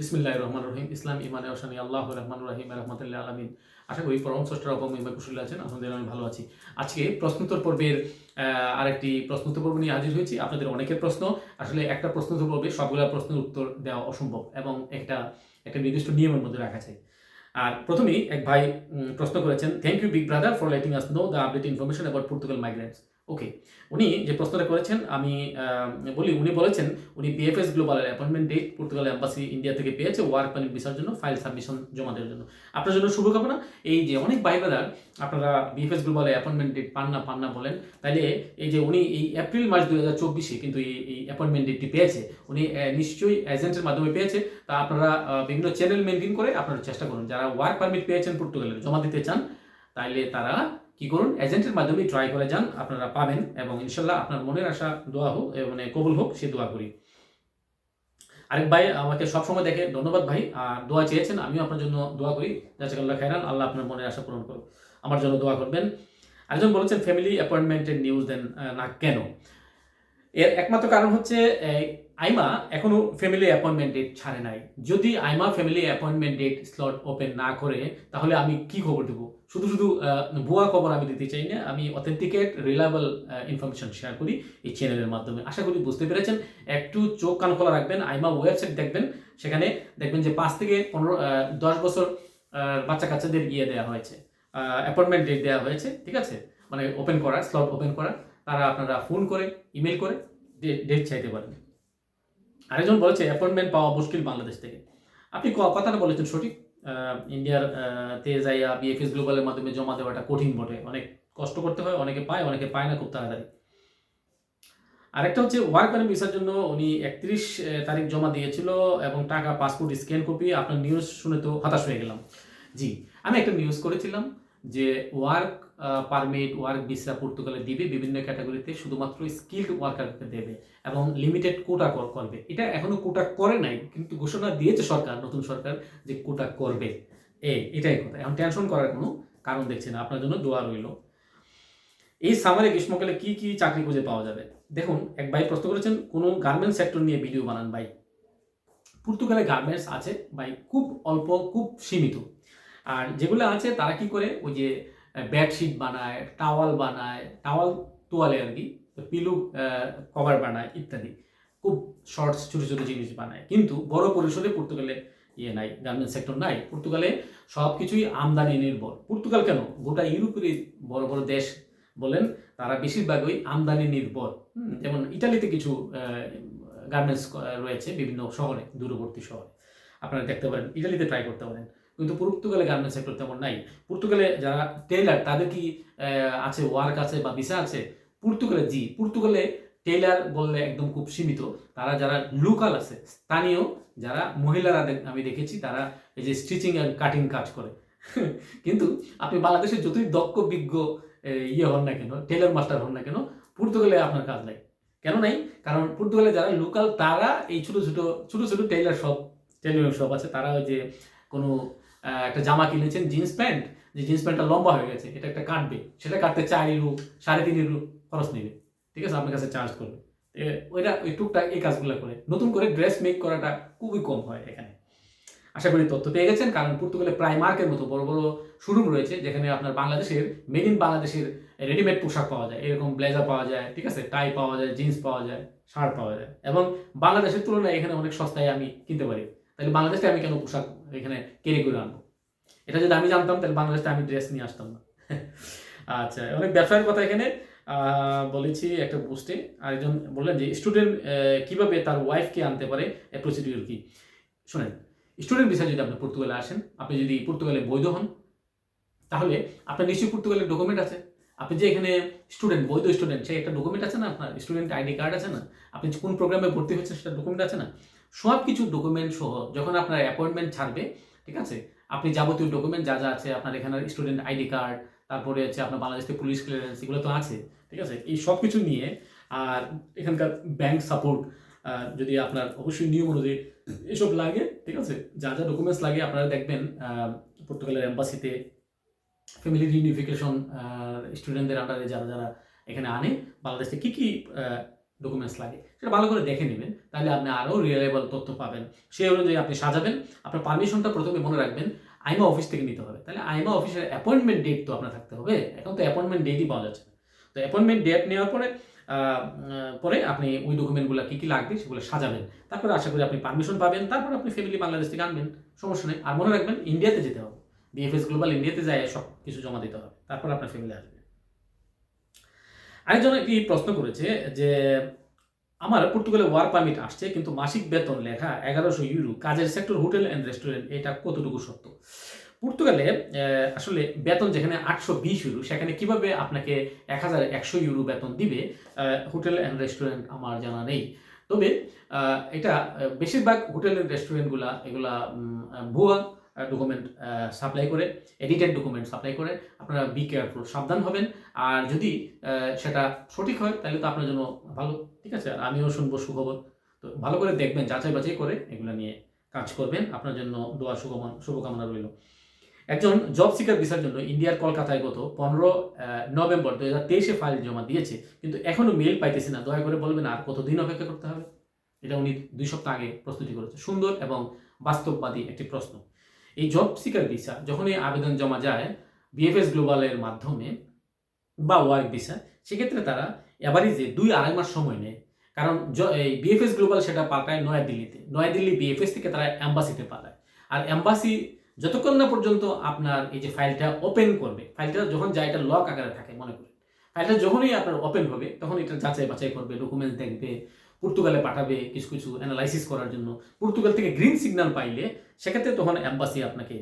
বিসমিল্লাহ রহমান রহিম। ইসলাম ইমানে ওসানি আল্লাহ রহমান রহিম রহমতুল্লাহ আলমিন। আশা করি পরম স্রষ্টার অপমহিমা কুশলী আছেন। আলহামদুলিল্লাহ, আমি ভালো আছি। আজকে প্রশ্নোত্তর পর্বের আরেকটি প্রশ্নোত্তর পর্ব নিয়ে হাজির হয়েছি। আপনাদের অনেকের প্রশ্ন। আসলে একটা প্রশ্নোত্তর পর্বে সবগুলো প্রশ্নের উত্তর দেওয়া অসম্ভব এবং একটা একটা নির্দিষ্ট নিয়মের মধ্যে রাখা চাই আর প্রথমেই এক ভাই প্রশ্ন করেছেন thank you big brother for letting us know the update information about Portugal migrants okay উনি যে প্রশ্নটা করেছেন, আমি বলি, উনি বলেছেন, উনি BFS গ্লোবালের appointment date Portugal embassy India থেকে পেয়েছে ওয়ার্ক পারমিট ভিসার জন্য ফাইল সাবমিশন জমা দেওয়ার জন্য। আপনার জন্য শুভকামনা। এই যে অনেক ভাই ব্রাদার, আপনারা বিএফএস গ্লোবালে অ্যাপয়েন্টমেন্ট ডেট পান না পান না বলেন, তাইলে এই যে উনি এই এপ্রিল মাস দু হাজার চব্বিশে কিন্তু এই এই অ্যাপয়েন্টমেন্ট ডেটটি পেয়েছে। উনি নিশ্চয়ই এজেন্টের মাধ্যমে পেয়েছে। তা আপনারা বিভিন্ন চ্যানেল মেনটেন করে আপনারা চেষ্টা করুন। যারা ওয়ার্ক পারমিট পেয়েছেন পর্তুগালের জমা দিতে চান, তাইলে তারা কি করুন? এজেন্টের মাধ্যমে ট্রাই করে যান, আপনারা পাবেন এবং ইনশাল্লাহ আপনার মনের আশা, দোয়া হোক মানে কবুল হোক, সে দোয়া করি। আরেক ভাই আমাকে সবসময় দেখে, ধন্যবাদ ভাই, আর দোয়া চেয়েছেন, আমিও আপনার জন্য দোয়া করি। জাজাকাল্লাহ খাইরান আল্লাহ আপনার মনের আশা পূরণ করুক। আমার জন্য দোয়া করবেন। আরেকজন বলেছেন ফ্যামিলি অ্যাপয়েন্টমেন্টের নিউজ দেন না কেন? এর একমাত্র কারণ হচ্ছে আইমা এখনও ফ্যামিলি অ্যাপয়েন্টমেন্ট ডেট ছাড়ে নাই। যদি আইমা family appointment date slot open না করে, তাহলে আমি কি খবর দেবো? শুধু শুধু ভুয়া খবর আমি দিতে চাই না, আমি অথেন্টিকেট রিলায়েবল ইনফরমেশন শেয়ার করি এই চ্যানেলের মাধ্যমে। আশা করি বুঝতে পেরেছেন। একটু চোখ কান খোলা রাখবেন, আইমা ওয়েবসাইট দেখবেন। সেখানে দেখবেন যে পাঁচ থেকে পনেরো দশ বছর বাচ্চা কাচ্চাদের ইয়ে দেওয়া হয়েছে অ্যাপয়েন্টমেন্ট ডেট দেওয়া হয়েছে, ঠিক আছে? মানে ওপেন করা স্লট ওপেন করা তারা আপনারা ফোন করে ইমেল করে ডেট চাইতে পারেন। আরেকজন বলেছে অ্যাপয়েন্টমেন্ট পাওয়া মুশকিল বাংলাদেশ থেকে। আপনি কথাটা বলেছেন সঠিক। ইন্ডিয়ার তে যাইয়া বিএফএস গ্লোবালের মাধ্যমে জমা দেওয়াটা কঠিন বটে। অনেক কষ্ট করতে হয়, অনেকে পায় অনেকে পায় না খুব তাড়াতাড়ি। আরেকটা হচ্ছে ওয়ার্ক পারমিট ভিসার জন্য উনি একত্রিশ তারিখ জমা দিয়েছিল এবং টাকা পাসপোর্ট স্ক্যান কপি আপনার নিউজ শুনে তো হতাশ হয়ে গেলাম। জি, আমি একটা নিউজ করেছিলাম যে ওয়ার্ক পারমিট ওয়ার্ক ভিসা পর্তুগালে দিবে, বিভিন্ন ক্যাটাগরিতে শুধুমাত্র স্কিল্ড ওয়ার্কারকে দেবে এবং লিমিটেড কোটা করবে। এটা এখনও কোটা করে নাই, কিন্তু ঘোষণা দিয়েছে সরকার, নতুন সরকার যে কোটা করবে। এ, এটাই কথা। এখন টেনশন করার কোনো কারণ দেখছি না আপনার জন্য দোয়া রইল। এই সামারে গ্রীষ্মকালে কি কি চাকরি খুঁজে পাওয়া যাবে? দেখুন, এক ভাই প্রশ্ন করেছেন, কোনো গার্মেন্টস সেক্টর নিয়ে ভিডিও বানান ভাই? পর্তুগালে গার্মেন্টস আছে ভাই, খুব অল্প, খুব সীমিত। আর যেগুলো আছে, তারা কি করে? ওই যে বেডশিট বানায় টাওয়াল বানায় টাওয়াল তোয়ালে আর কি পিলু কভার বানায় ইত্যাদি। খুব শর্টস ছোটো ছোটো জিনিস বানায়। কিন্তু বড় পরিসরে পর্তুগালে ইয়ে নাই গার্মেন্টস সেক্টর নাই। পর্তুগালে সব কিছুই আমদানি নির্ভর। পর্তুগাল কেন? গোটা ইউরোপের বড় বড় দেশ বলেন, তারা বেশিরভাগই আমদানি নির্ভর। যেমন ইটালিতে কিছু গার্মেন্টস রয়েছে বিভিন্ন শহরে, দূরবর্তী শহরে। আপনারা দেখতে পারেন, ইটালিতে ট্রাই করতে পারেন। কিন্তু পর্তুগালে গার্মেন্টস সেক্টর তেমন নাই। পর্তুগালে যারা টেইলার তাদের কি আছে ওয়ার্ক আছে বা ভিসা আছে? পর্তুগালে, জি, পর্তুগালে টেইলার বললে একদম খুব সীমিত। তারা যারা লোকাল আছে, স্থানীয় যারা মহিলারা আমি দেখেছি, তারা এই যে স্টিচিং অ্যান্ড কাটিং কাজ করে। কিন্তু আপনি বাংলাদেশে যতই দক্ষ, বিজ্ঞ ইয়ে হন না কেন টেলার মাস্টার হন না কেন, পর্তুগালে আপনার কাজ নাই। কেন নাই? কারণ পর্তুগালে যারা লোকাল তারা এই ছোট ছোট ছোট ছোট টেইলার শপ টেইলারিং শপ আছে, তারা ওই যে কোনো একটা জামা কিনেছেন জিন্স প্যান্ট যে জিন্স প্যান্টটা লম্বা হয়ে গেছে, এটা একটা কাটবে। সেটা কাটতে চার ইউরো সাড়ে তিন ইউরো খরচ নেবে। ঠিক আছে? আপনার কাছে চার্জ করবে। ওইটা ওই টুকটাক এই কাজগুলো করে। নতুন করে ড্রেস মেক করাটা খুবই কম হয় এখানে। আশা করি তথ্য পেয়ে গেছেন, কারণ পর্তুগালে প্রায় মার্কের মতো বড় বড় শোরুম রয়েছে, যেখানে আপনার বাংলাদেশের মেড ইন বাংলাদেশের রেডিমেড পোশাক পাওয়া যায়। এরকম ব্লেজার পাওয়া যায়, ঠিক আছে? টাই পাওয়া যায় জিন্স পাওয়া যায় শার্ট পাওয়া যায়। এবং বাংলাদেশের তুলনায় এখানে অনেক সস্তায় আমি কিনতে পারি। তাহলে বাংলাদেশে আমি কেন পোশাক এখানে ক্যারি করে আনব? এটা যদি আমি জানতাম, তাহলে বাংলাদেশে আমি ড্রেস নিয়ে আসতাম না। আচ্ছা অনেক ব্যবসায়ের কথা এখানে বলেছি একটা পোস্টে। আরেকজন বললেন যে স্টুডেন্ট কীভাবে তার ওয়াইফকে আনতে পারে? প্রসিডিউর কি? শোনেন স্টুডেন্ট ভিসা যদি আপনি পর্তুগালে আসেন, আপনি যদি পর্তুগালে বৈধ হন, তাহলে আপনার নিশ্চয়ই পর্তুগালের ডকুমেন্ট আছে। আপনি যে এখানে স্টুডেন্ট বৈধ স্টুডেন্ট সেই একটা ডকুমেন্ট আছে না? আপনার স্টুডেন্ট আইডি কার্ড আছে না? আপনি কোন প্রোগ্রামে ভর্তি হচ্ছেন সেটা ডকুমেন্ট আছে না? সব কিছু ডকুমেন্ট সহ যখন আপনার অ্যাপয়েন্টমেন্ট ছাড়বে, ঠিক আছে? আপনি যাবতীয় ডকুমেন্ট যা যা আছে, আপনার এখানে স্টুডেন্ট আইডি কার্ড তারপরে হচ্ছে আপনার বাংলাদেশের পুলিশ ক্লিয়ারেন্স এগুলো তো আছে, ঠিক আছে? এই সব কিছু নিয়ে আর এখানকার ব্যাংক সাপোর্ট যদি আপনার অবশ্যই নিয়ম অনুযায়ী এসব লাগে, ঠিক আছে? যা যা ডকুমেন্টস লাগে আপনারা দেখবেন পর্তুগালের এম্বাসিতে ফ্যামিলি রিউনিফিকেশন স্টুডেন্টদের আন্ডারে যারা যারা এখানে আনে, বাংলাদেশে কী কী ডকুমেন্টস লাগে, সেটা ভালো করে দেখে নেবেন, তাহলে আপনি আরও রিয়েলেবল তথ্য পাবেন। সেই অনুযায়ী আপনি সাজাবেন, আপনার পারমিশনটা প্রথমে মনে রাখবেন, আইমা অফিস থেকে নিতে হবে। তাহলে আইমা অফিসের অ্যাপয়েন্টমেন্ট ডেট তো আপনার থাকতে হবে, এখন তো অ্যাপয়েন্টমেন্ট ডেটই পাওয়া যাচ্ছে তো অ্যাপয়েন্টমেন্ট ডেট নেওয়ার পরে পরে আপনি ওই ডকুমেন্টগুলো কী কী লাগবে সেগুলো সাজাবেন। তারপরে আশা করি আপনি পারমিশন পাবেন, তারপর আপনি ফ্যামিলি বাংলাদেশ থেকে আনবেন, সমস্যা নেই। আর মনে রাখবেন ইন্ডিয়াতে যেতে হবে। বিএফএস গ্লোবাল ইন্ডিয়াতে যায় সব কিছু জমা দিতে হবে, তারপর আপনার ফ্যামিলি আসবে। আরেকজন একটি প্রশ্ন করেছে যে, আমার পর্তুগালে ওয়ার পারমিট আসছে, কিন্তু মাসিক বেতন লেখা এগারোশো ইউরো। কাজের সেক্টর, হোটেল অ্যান্ড রেস্টুরেন্ট এটা কতটুকু সত্য? পর্তুগালে আসলে বেতন যেখানে আটশো বিশ ইউরো, সেখানে কীভাবে আপনাকে এক হাজার একশো ইউরো বেতন দিবে হোটেল অ্যান্ড রেস্টুরেন্ট আমার জানা নেই। তবে এটা বেশিরভাগ হোটেল অ্যান্ড রেস্টুরেন্টগুলা এগুলা ভুয়া। ডকুমেন্ট সাপ্লাই করে এডিটেড ডকুমেন্ট সাপ্লাই করে, আপনারা বি কেয়ারফুল সাবধান হবেন। আর যদি সেটা সঠিক হয়, তাহলে তো আপনার জন্য ভালো, ঠিক আছে? আর আমিও শুনব সুখবর। তো ভালো করে দেখবেন, যাচাই বাছাই করে এগুলো নিয়ে কাজ করবেন। আপনার জন্য দোয়া শুভকামনা শুভকামনা রইল। একজন জব সিকার ভিসার জন্য ইন্ডিয়ার কলকাতায় গত পনেরো নভেম্বর দু হাজার তেইশে ফাইল জমা দিয়েছে, কিন্তু এখনও মেল পাইতেছি না। দয়া করে বলবেন, আর কতদিন অপেক্ষা করতে হবে? এটা উনি দুই সপ্তাহ আগে প্রস্তুতি করেছে। সুন্দর এবং বাস্তববাদী একটি প্রশ্ন। এই জব সিকার ভিসা যখনই আবেদন জমা যায় বিএফএস গ্লোবালের মাধ্যমে বা ওয়ার্ক ভিসা সেক্ষেত্রে তারা এভারেজে দুই আড়াই মাস সময় নেয়। কারণ এই বিএফএস গ্লোবাল সেটা পাঠায় নয়াদিল্লিতে। নয়াদিল্লি বিএফএস থেকে তারা অ্যাম্বাসিতে পাঠায় আর অ্যাম্বাসি যতক্ষণ না পর্যন্ত আপনার এই যে ফাইলটা ওপেন করবে ফাইলটা যখন যায়, এটা লক আকারে থাকে, মনে করেন। ফাইলটা যখনই আপনার ওপেন হবে, তখন এটা যাচাই বাছাই করবে ডকুমেন্টস দেখবে পর্তুগালে পাঠাবে কিছু কিছু অ্যানালাইসিস করার জন্য। পর্তুগাল থেকে গ্রিন সিগন্যাল পাইলে, সেক্ষেত্রে তখন অ্যাম্বাসি আপনাকে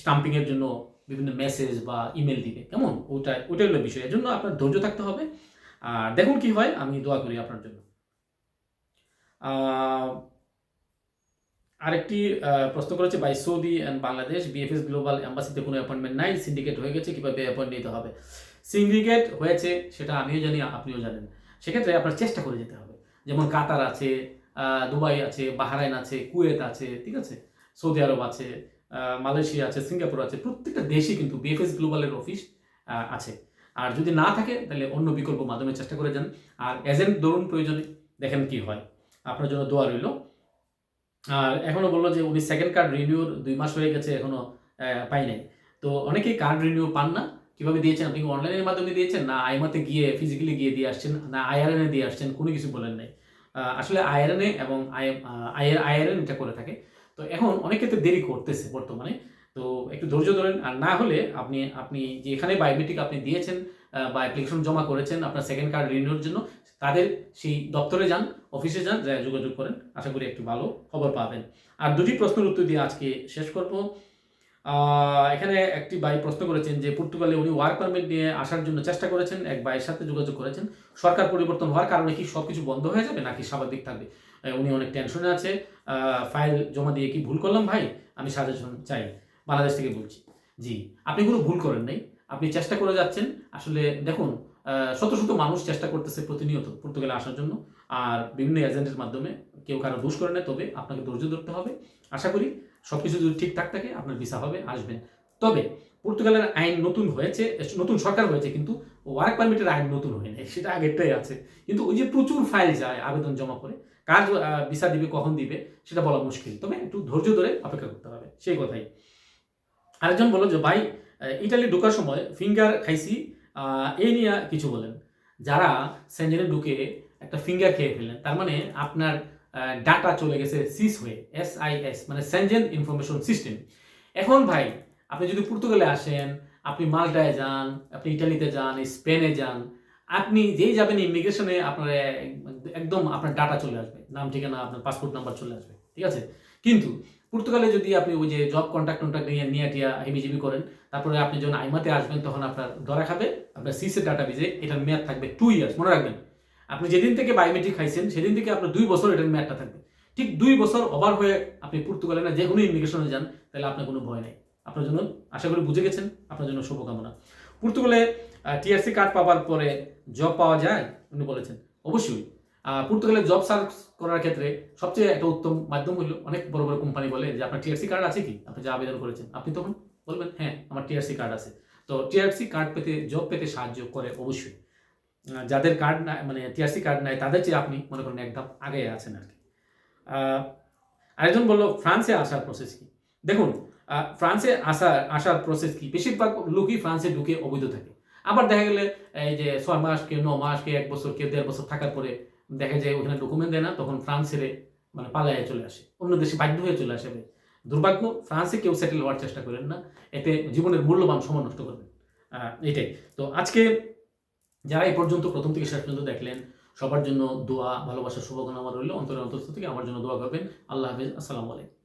স্টাম্পিংয়ের জন্য বিভিন্ন মেসেজ বা ইমেল দিবে। কেমন? ওটা ওটাই হলো বিষয়। এর জন্য আপনার ধৈর্য থাকতে হবে। আর দেখুন কি হয়, আমি দোয়া করি আপনার জন্য। আরেকটি প্রশ্ন করেছে by Saudi and Bangladesh B F S global অ্যাম্বাসিতে কোনো অ্যাপয়েন্টমেন্ট নাই? সিন্ডিকেট হয়ে গেছে, কীভাবে অ্যাপয়েন্ট নিতে হবে? সিন্ডিকেট হয়েছে, সেটা আমিও জানি, আপনিও জানেন। সেক্ষেত্রে আপনার চেষ্টা করে যেতে হবে। যেমন কাতার আছে দুবাই আছে, বাহারাইন আছে, কুয়েত আছে, ঠিক আছে? সৌদি আরব আছে মালয়েশিয়া আছে, সিঙ্গাপুর আছে, প্রত্যেকটা দেশে কিন্তু বিএফএস গ্লোবালের অফিস আছে। আর যদি না থাকে, তাহলে অন্য বিকল্প মাধ্যমে চেষ্টা করে যান। আর এজেন্ট ধরুন প্রয়োজনে, দেখেন কি হয়। আপনার জন্য দোয়া রইল। আর এখনও বলল যে উনি সেকেন্ড কার্ড রিনিউর দুই মাস হয়ে গেছে, এখনও পাই নাই। তো অনেকেই কার্ড রিনিউ পান না। কীভাবে দিয়েছেন? আপনি অনলাইনের মাধ্যমে দিয়েছেন? না আইমাতে গিয়ে ফিজিক্যালি গিয়ে দিয়ে আসছেন? না আইআরএনে দিয়ে আসছেন? কোনো কিছু বলেন নাই। আসলে আইআরএনে এবং আইআরএন এটা করে থাকে। তো এখন অনেক ক্ষেত্রে দেরি করতেছে বর্তমানে। তো একটু ধৈর্য ধরেন। আর না হলে আপনি আপনি যে এখানে বায়োমেট্রিক আপনি দিয়েছেন বা অ্যাপ্লিকেশন জমা করেছেন, আপনার সেকেন্ড কার্ড রিনিউর জন্য, তাদের সেই দপ্তরে যান অফিসে যান, যা যোগাযোগ করেন। আশা করি একটু ভালো খবর পাবেন। আর দুটি প্রশ্নের উত্তর দিয়ে আজকে শেষ করব। এখানে একটি ভাই প্রশ্ন করেছেন যে, পর্তুগালে উনি ওয়ার্ক পারমিট নিয়ে আসার জন্য চেষ্টা করেছেন। এক ভাইয়ের সাথে যোগাযোগ করেছেন। সরকার পরিবর্তন হওয়ার কারণে কি সব কিছু বন্ধ হয়ে যাবে নাকি স্বাভাবিক থাকবে? উনি অনেক টেনশনে আছে। ফাইল জমা দিয়ে কি ভুল করলাম ভাই? আমি সাজেশন চাই বাংলাদেশ থেকে বলছি। জি, আপনি কোনো ভুল করেন নাই। আপনি চেষ্টা করে যাচ্ছেন। আসলে দেখুন শত শত মানুষ চেষ্টা করতেছে প্রতিনিয়ত পর্তুগালে আসার জন্য। আর বিভিন্ন এজেন্টের মাধ্যমে কেউ কারও দোষ করে না তবে আপনাকে ধৈর্য ধরতে হবে। আশা করি সব কিছু যদি ঠিকঠাক থাকে, আপনার ভিসা হবে আসবেন তবে পর্তুগালের আইন নতুন হয়েছে, নতুন সরকার হয়েছে, কিন্তু ওয়ার্ক পারমিটের আইন নতুন হয়নি, সেটা আগেরটাই আছে। কিন্তু ওই যে প্রচুর ফাইল যায়, আবেদন জমা করে, কার ভিসা দিবে, কখন দিবে, সেটা বলা মুশকিল। তবে একটু ধৈর্য ধরে অপেক্ষা করতে হবে, সেই কথাই। আরেকজন বলল যে, ভাই ইটালি ঢোকার সময় ফিঙ্গার খাইছি। এই নিয়ে কিছু বলেন। যারা সেঞ্জেনে ঢুকে একটা ফিঙ্গার খেয়ে ফেলেন তার মানে আপনার ডাটা চলে গেছে সিস হয়ে এস আই এস মানে সেনজেন ইনফরমেশন সিস্টেম এখন ভাই, আপনি যদি পর্তুগালে আসেন, আপনি মাল্টায় যান, আপনি ইটালিতে যান স্পেনে যান, আপনি যেই যাবেন ইমিগ্রেশনে আপনার একদম আপনার ডাটা চলে আসবে। নাম, ঠিকানা, আপনার পাসপোর্ট নাম্বার চলে আসবে, ঠিক আছে? কিন্তু পর্তুগালে যদি আপনি ওই যে জব কন্ট্যাক্ট কন্ট্যাক্ট নিয়ে নিয়ে টিয়া হেবিজিবি করেন, তারপরে আপনি যখন আইমাতে আসবেন, তখন আপনার ধরা খাবে, আপনার সিসের ডাটা বিজে এটার মেয়াদ থাকবে টু ইয়ার্স মনে রাখবেন। আপনি যেদিন থেকে বায়োমেট্রিক খাইছেন, সেদিন থেকে আপনার দুই বছর এটার ম্যাটটা থাকবে। ঠিক দুই বছর ওভার হয়ে আপনি পর্তুগালে না যে কোনো ইমিগ্রেশনে যান, তাহলে আপনার কোনো ভয় নেই। আপনার জন্য আশা করি বুঝে গেছেন, আপনার জন্য শুভকামনা। পর্তুগালে টিআরসি কার্ড পাওয়ার পরে জব পাওয়া যায়? উনি বলেছেন, অবশ্যই। পর্তুগালে জব সার্চ করার ক্ষেত্রে সবচেয়ে একটা উত্তম মাধ্যম হলো অনেক বড় বড় কোম্পানি বলে যে আপনার টিআরসি কার্ড আছে কি? আপনি যা আবেদন করেছেন। আপনি তখন বলবেন হ্যাঁ আমার টিআরসি কার্ড আছে। তো টিআরসি কার্ড পেতে জব পেতে সাহায্য করে অবশ্যই। যাদের কার্ড নাই মানে টিআরসি কার্ড নাই, তাদের চেয়ে আপনি মনে করেন একদম আগে আছেন আর কি। আরেকজন বলল, ফ্রান্সে আসার প্রসেস কি? দেখুন ফ্রান্সে আসা, আসার প্রসেস কি? বেশিরভাগ লোকই ফ্রান্সে ঢুকে অবৈধ থাকে। আবার দেখা গেলে, এই যে ছয় মাস কে ন মাস কে এক বছর কে দেড় বছর থাকার পরে দেখা যায় ওখানে ডকুমেন্ট দেয় না, তখন ফ্রান্স ছেড়ে মানে পালায় চলে আসে। অন্য দেশে বাধ্য হয়ে চলে আসে দুর্ভাগ্য, ফ্রান্সে কেউ সেটেল হওয়ার চেষ্টা করেন না। এতে জীবনের মূল্যবান সময় নষ্ট করবেন। এটাই তো আজকে যারা এই পর্যন্ত প্রথম থেকে শেষ পর্যন্ত দেখলেন, সবার জন্য দোয়া ভালোবাসা শুভকামনা রইল। অন্তরের অন্তস্থ থেকে আমার জন্য দোয়া করবেন। আল্লাহ হাফিজ। আসসালামু আলাইকুম।